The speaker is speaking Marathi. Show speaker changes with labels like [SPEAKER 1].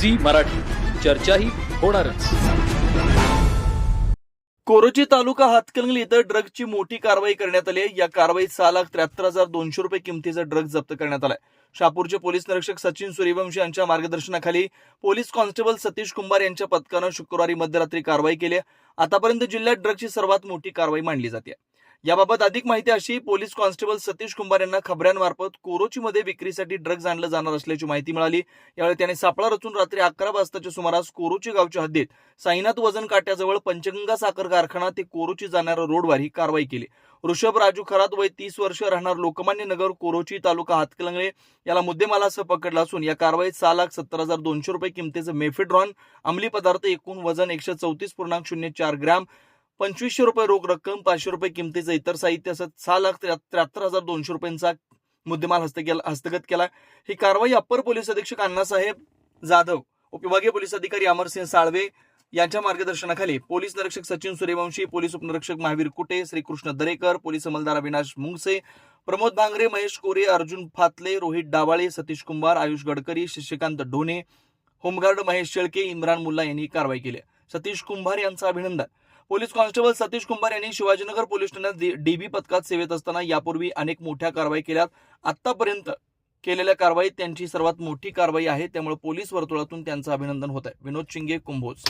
[SPEAKER 1] झी मराठी. चर्चाही होणारच.
[SPEAKER 2] कोरोची तालुका हातकणंगली इथं ड्रगची मोठी कारवाई करण्यात आली आहे. या कारवाईत सहा लाख त्र्याहत्तर हजार दोनशे रुपये किमतीचा ड्रग जप्त करण्यात आलाय. शापूरचे पोलीस निरीक्षक सचिन सूर्यवंशी यांच्या मार्गदर्शनाखाली पोलीस कॉन्स्टेबल सतीश कुंभार यांच्या पथकानं शुक्रवारी मध्यरात्री कारवाई केली आहे. आतापर्यंत जिल्ह्यात ड्रगची सर्वात मोठी कारवाई मानली जाते. याबाबत अधिक माहिती अशी पोलीस कॉन्स्टेबल सतीश कुंभार यांना खबऱ्यांमार्फत कोरोचीमध्ये विक्रीसाठी ड्रग्ज आणलं जाणार असल्याची माहिती मिळाली. यावेळी त्याने सापळा रचून रात्री अकरा वाजताच्या सुमारास कोरोची गावच्या हद्दीत साईनाथ वजन काट्याजवळ पंचगंगा साखर कारखाना ते कोरोची जाणाऱ्या रोडवर ही कारवाई केली. ऋषभ राजू खरात वय तीस वर्ष राहणार लोकमान्य नगर कोरोची तालुका हातकलंगळे याला मुद्देमालासह पकडला असून या कारवाईत सहा लाख सत्तर हजार दोनशे रुपये किमतीचं मेफेड्रॉन अंमली पदार्थ एकूण वजन एकशे चौतीस पूर्णांक शून्य चार ग्रॅम पंचवीसशे रुपये रोख रक्कम पाचशे रुपये किमतीचं इतर साहित्य असं सहा लाख त्र्याहत्तर हजार दोनशे रुपयांचा मुद्देमाल हस्त केला हस्तगत केला. ही कारवाई अप्पर पोलीस अधीक्षक अण्णासाहेब जाधव उपविभागीय पोलीस अधिकारी अमरसिंह साळवे यांच्या मार्गदर्शनाखाली पोलीस निरीक्षक सचिन सूर्यवंशी पोलीस उपनिरीक्षक महावीर कुटे श्रीकृष्ण दरेकर पोलीस अंमलदार अविनाश मुंगसे प्रमोद भांगरे महेश कोरे अर्जुन फातले रोहित डावाळे सतीश कुंभार आयुष गडकरी शशिकांत ढोणे होमगार्ड महेश शेळके इम्रान मुल्ला यांनी कारवाई केली. सतीश कुंभार यांचं अभिनंदन. पोलीस कॉन्स्टेबल सतीश कुंभार यांनी शिवाजीनगर पोलीस ठाण्यात डीबी पथकात सेवेत असताना यापूर्वी अनेक मोठ्या कारवाई केल्यात. आतापर्यंत केलेल्या कारवाईत त्यांची सर्वात मोठी कारवाई आहे. त्यामुळे पोलीस वर्तुळातून त्यांचं अभिनंदन होत आहे विनोद शिंगे कुंभोज.